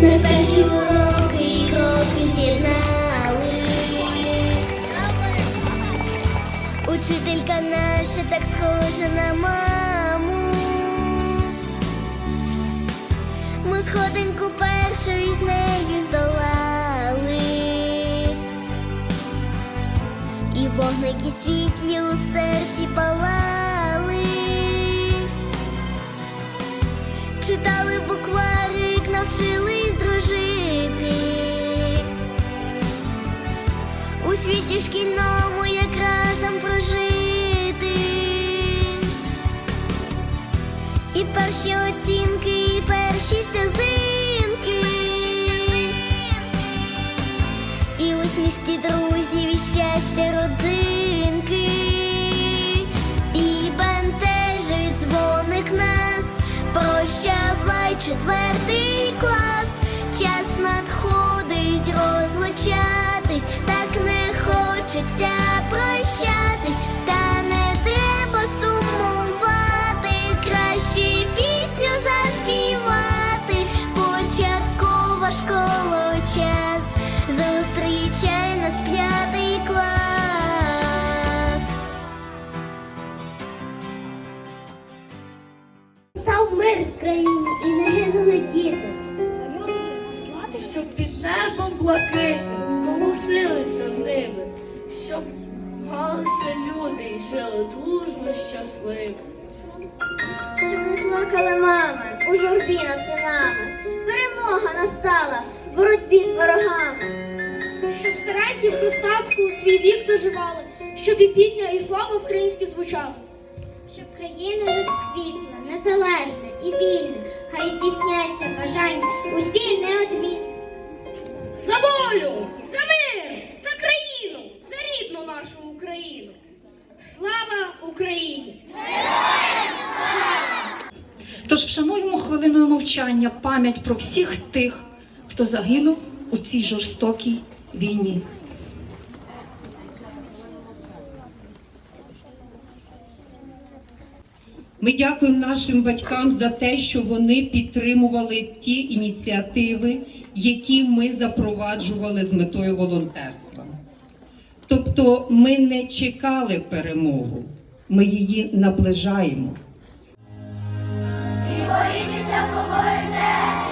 На перші уроки і кроки. Учителька наша так схожа на маму. Ми сходинку першу із нею здолали. І вогники світлі у серці палали. Читали букварик, навчились світі шкільному як разом прожити. І перші оцінки, і перші сльозинки. І усмішки друзів, і щастя родзинки. І бентежить дзвоник нас. Прощавай четвертий Став мир в країні і загинули діти. щоб під небом блакитним зголосилися ними, щоб галися люди і жили дружно щасливо. Щоб не плакала мама у журбі над синами. Перемога настала в боротьбі з ворогами. Щоб старенькі достатку свій вік доживали, щоб і пісня, і слава українські звучали. Щоб країна розквітла, незалежна і вільна, хай здійсняться бажання усі неодмінні. За волю, за мир, за країну, за рідну нашу Україну. Слава Україні! Тож вшануємо хвилиною мовчання пам'ять про всіх тих, хто загинув у цій жорстокій війні. Ми дякуємо нашим батькам за те, що вони підтримували ті ініціативи, які ми запроваджували з метою волонтерства. Тобто ми не чекали перемогу, ми її наближаємо. І борітися поборемо.